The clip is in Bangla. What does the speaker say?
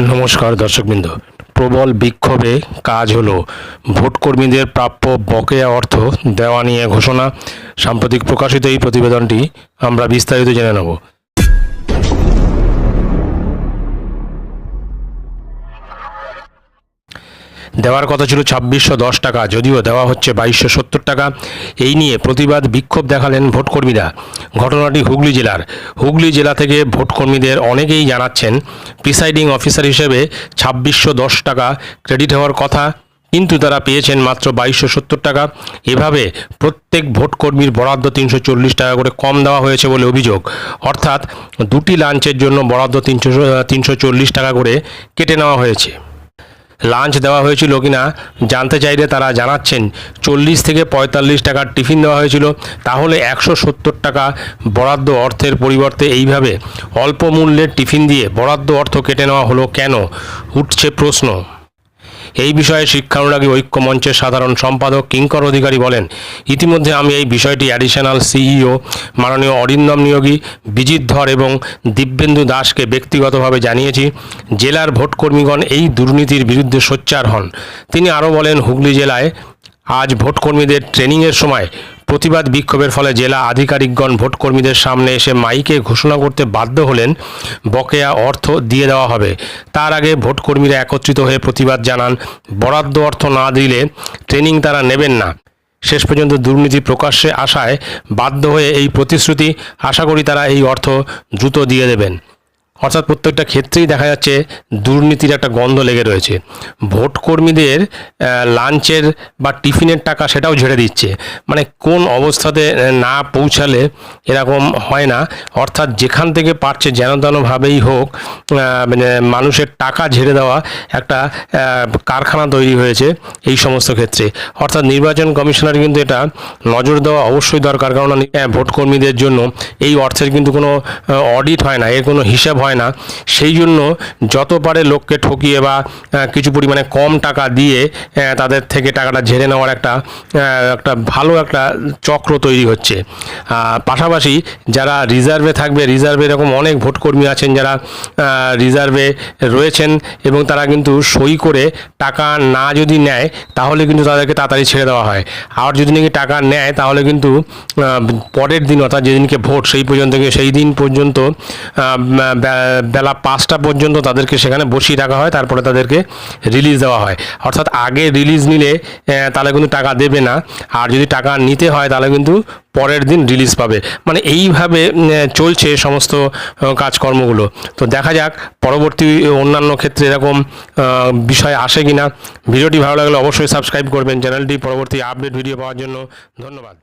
নমস্কার দর্শকবৃন্দ। প্রবল বিক্ষোভে কাজ হলো। ভোটকর্মীদের প্রাপ্য বকেয়া অর্থ দেওয়া নিয়ে ঘোষণা। সাম্প্রতিক প্রকাশিত এই প্রতিবেদনটি আমরা বিস্তারিত জেনে নেব। দেওয়ার কথা ছিল ছাব্বিশশো দশ টাকা, যদিও দেওয়া হচ্ছে বাইশশো সত্তর টাকা। এই নিয়ে প্রতিবাদ বিক্ষোভ দেখালেন ভোটকর্মীরা। ঘটনাটি হুগলি জেলার। হুগলি জেলা থেকে ভোটকর্মীদের অনেকেই জানাচ্ছেন, প্রিসাইডিং অফিসার হিসেবে ছাব্বিশশো দশ টাকা ক্রেডিট হওয়ার কথা, কিন্তু তারা পেয়েছেন মাত্র বাইশশো সত্তর টাকা। এভাবে প্রত্যেক ভোটকর্মীর বরাদ্দ তিনশো চল্লিশ টাকা করে কম দেওয়া হয়েছে বলে অভিযোগ। অর্থাৎ দুটি লাঞ্চের জন্য বরাদ্দ তিনশো তিনশো চল্লিশ টাকা করে কেটে নেওয়া হয়েছে। লাঞ্চ দেওয়া হয়েছিল কিনা জানতে চাইলে তারা জানাচ্ছেন, চল্লিশ থেকে পঁয়তাল্লিশ টাকার টিফিন দেওয়া হয়েছিল। তাহলে একশো সত্তর টাকা বরাদ্দ অর্থের পরিবর্তে এইভাবে অল্প মূল্যের টিফিন দিয়ে বরাদ্দ অর্থ কেটে নেওয়া হলো কেন? উঠছে প্রশ্ন। এই বিষয়ে শিক্ষানুরাগী ঐক্য মঞ্চের সাধারণ সম্পাদক কিঙ্কর অধিকারী বলেন, ইতিমধ্যে আমি এই বিষয়টি অ্যাডিশনাল সিইও মাননীয় অরিন্দম নিয়োগী, বিজিত ধর এবং দিব্যেন্দু দাসকে ব্যক্তিগতভাবে জানিয়েছি, জেলার ভোটকর্মীগণ এই দুর্নীতির বিরুদ্ধে সোচ্চার হন। তিনি আরও বলেন, হুগলি জেলায় আজ ভোটকর্মীদের ট্রেনিংয়ের সময় প্রতিবাদ বিক্ষোভের ফলে জেলা আধিকারিকগণ ভোটকর্মীদের সামনে এসে মাইকে ঘোষণা করতে বাধ্য হলেন। বকেয়া অর্থ দিয়ে দেওয়া হবে। তার আগে ভোটকর্মীরা একত্রিত হয়ে প্রতিবাদ জানান। বরাদ্দ অর্থ না দিলে ট্রেনিং তারা নেবেন না। শেষ পর্যন্ত দুর্নীতি প্রকাশ্যে আসায় বাধ্য হয়ে এই প্রতিশ্রুতি। আশা করি তারা এই অর্থ দ্রুত দিয়ে দেবেন। অর্থাৎ প্রত্যেকটা ক্ষেত্রেই দেখা যাচ্ছে দুর্নীতির একটা গন্ধ লেগে রয়েছে। ভোট কর্মীদের লাঞ্চের বা টিফিনের টাকা সেটাও ঝেড়ে দিচ্ছে। মানে কোন অবস্থাতে না পৌঁছালে এরকম হয় না। অর্থাৎ যেখান থেকে পারছে যেন তেনভাবেই হোক মানে মানুষের টাকা ঝেড়ে দেওয়া একটা কারখানা তৈরি হয়েছে এই সমস্ত ক্ষেত্রে। অর্থাৎ নির্বাচন কমিশনার কিন্তু এটা নজর দেওয়া অবশ্যই দরকার। কারণ ভোট কর্মীদের জন্য এই অর্থের কিন্তু কোনো অডিট হয় না। এর কোনো হিসাব হয় না। সেই জন্য যত পারে লোককে ঠকিয়ে বা কিছু পরিমাণে কম টাকা দিয়ে তাদের থেকে টাকাটা ঝেড়ে নেওয়ার একটা একটা ভালো একটা চক্র তৈরি হচ্ছে। পাশাপাশি যারা রিজার্ভে থাকবে, রিজার্ভে এরকম অনেক ভোটকর্মী আছেন যারা রিজার্ভে রয়েছেন এবং তারা কিন্তু সই করে টাকা না যদি নেয়, তাহলে কিন্তু তাদেরকে তাড়াতাড়ি ছেড়ে দেওয়া হয়। আর যদি নাকি টাকা নেয়, তাহলে কিন্তু পরের দিন অর্থাৎ যেদিনকে ভোট, সেই পর্যন্ত সেই দিন পর্যন্ত বেলা পাঁচটা পর্যন্ত তাদেরকে সেখানে বসিয়ে রাখা হয়, তারপরে তাদেরকে রিলিজ দেওয়া হয়। অর্থাৎ আগে রিলিজ নিলে তাহলে কিন্তু টাকা দেবে না। আর যদি টাকা নিতে হয়, তাহলে কিন্তু পরের দিন রিলিজ পাবে। মানে এইভাবে চলছে সমস্ত কাজকর্মগুলো। তো দেখা যাক, পরবর্তী অন্যান্য ক্ষেত্রে এরকম বিষয় আসে কিনা। ভিডিওটি ভালো লাগলে অবশ্যই সাবস্ক্রাইব করবেন। চ্যানেলটি পরবর্তী আপডেট ভিডিও পাওয়ার জন্য ধন্যবাদ।